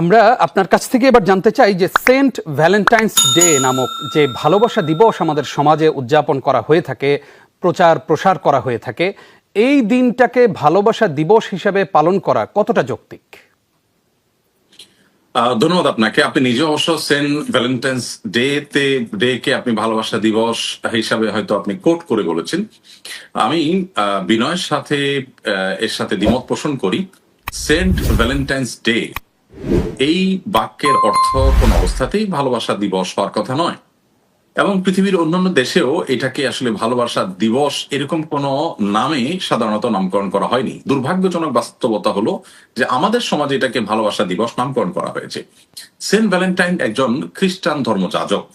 আমরা আপনার কাছ থেকে এবার জানতে চাই যে সেন্ট ভ্যালেন্টাইন্স ডে নামক যে ভালোবাসা দিবস আমাদের সমাজে উদযাপন করা হয়ে থাকে, প্রচার প্রসার করা হয়ে থাকে, এই দিনটাকে ভালোবাসা দিবস হিসেবে পালন করা কতটা যৌক্তিক? ধন্যবাদ আপনাকে। আপনি নিজে অবশ্য সেন্ট ভ্যালেন্টাইন্স ডে তে ডে কে আপনি ভালোবাসা দিবস হিসাবে হয়তো আপনি কোট করে বলেছেন। আমি বিনয়ের সাথে এর সাথে দ্বিমত পোষণ করি। সেন্ট ভ্যালেন্টাইন্স ডে এই বাক্যের অর্থ কোন অবস্থাতেই ভালোবাসা দিবস হওয়ার কথা নয়। এবং পৃথিবীর অন্যান্য দেশেও এটাকে আসলে ভালোবাসা দিবস এরকম কোন নামে সাধারণত নামকরণ করা হয়নি। দুর্ভাগ্যজনক বাস্তবতা হলো যে আমাদের সমাজে এটাকে ভালোবাসা দিবস নামকরণ করা হয়েছে। সেন্ট ভ্যালেন্টাইন একজন খ্রিস্টান ধর্মযাজক।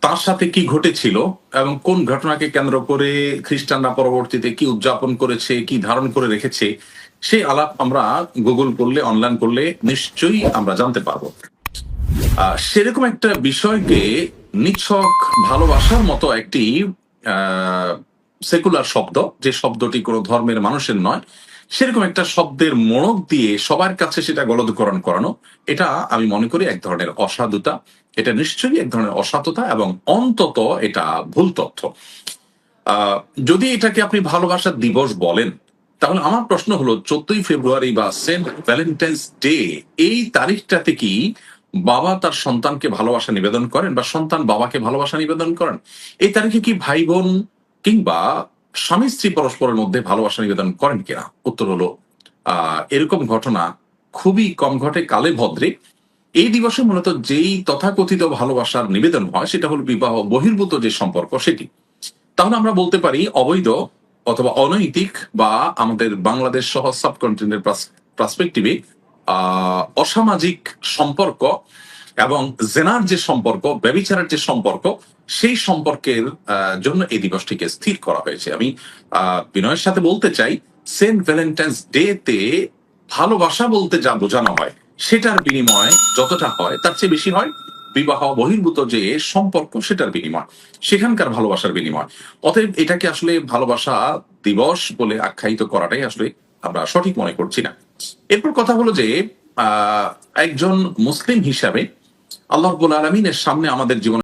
তার সাথে কি ঘটেছিল এবং কোন ঘটনাকে কেন্দ্র করে খ্রিস্টানরা পরবর্তীতে কি উদযাপন করেছে, কি ধারণ করে রেখেছে সেই আলাপ আমরা গুগল করলে অনলাইন করলে নিশ্চয়ই আমরা জানতে পারব। সেরকম একটা বিষয়কে নিছক ভালোবাসার মতো একটি সেকুলার শব্দ, যে শব্দটি কোনো ধর্মের মানুষের নয়, সেরকম একটা শব্দের মোড়ক দিয়ে সবার কাছে সেটা গলদকরণ করানো, এটা আমি মনে করি এক ধরনের অসাধুতা, এটা নিশ্চয়ই এক ধরনের অসাধুতা এবং অন্তত এটা ভুল তথ্য। যদি এটাকে আপনি ভালোবাসা দিবস বলেন তাহলে আমার প্রশ্ন হলো, চোদ্দই ফেব্রুয়ারি বা সেন্ট ভ্যালেন্টাইন্স ডে, এই তারিখটাতে কি বাবা তার সন্তানকে ভালোবাসা নিবেদন করেন বা সন্তান বাবাকে ভালোবাসা নিবেদন করেন? এই তারিখে কি ভাই বোন কিংবা স্বামী স্ত্রী পরস্পরের মধ্যে ভালোবাসা নিবেদন করেন কিনা? উত্তর হলো এরকম ঘটনা খুবই কম ঘটে কালে ভদ্রে। এই দিবসে মূলত যেই তথাকথিত ভালোবাসার নিবেদন হয়, সেটা হলো বিবাহ বহির্ভূত যে সম্পর্ক সেটি। তাহলে আমরা বলতে পারি, অবৈধ অথবা অনৈতিক বা আমাদের বাংলাদেশ সহ সাবকন্টিনেন্টের পার্সপেক্টিভে অসামাজিক সম্পর্ক এবং জেনার যে সম্পর্ক ব্যবিচারের যে সম্পর্ক সেই সম্পর্কের জন্য এই দিবসটিকে স্থির করা হয়েছে। আমি আহ, বিনয়ের সাথে বলতে চাই সেন্ট ভ্যালেন্টাইন্স ডে তে ভালোবাসা বলতে যা বোঝানো হয় সেটার বিনিময় যতটা হয় তার চেয়ে বেশি হয় বিবাহ, বহির্ভূত যে সম্পর্ক, সেটার বিনিময়, সেখানকার ভালোবাসার বিনিময়। অতএব এটাকে আসলে ভালোবাসা দিবস বলে আখ্যায়িত করাটাই আসলে আমরা সঠিক মনে করছি না। এরপর কথা হলো যে একজন মুসলিম হিসাবে আল্লাহ আলমিনের সামনে আমাদের জীবনে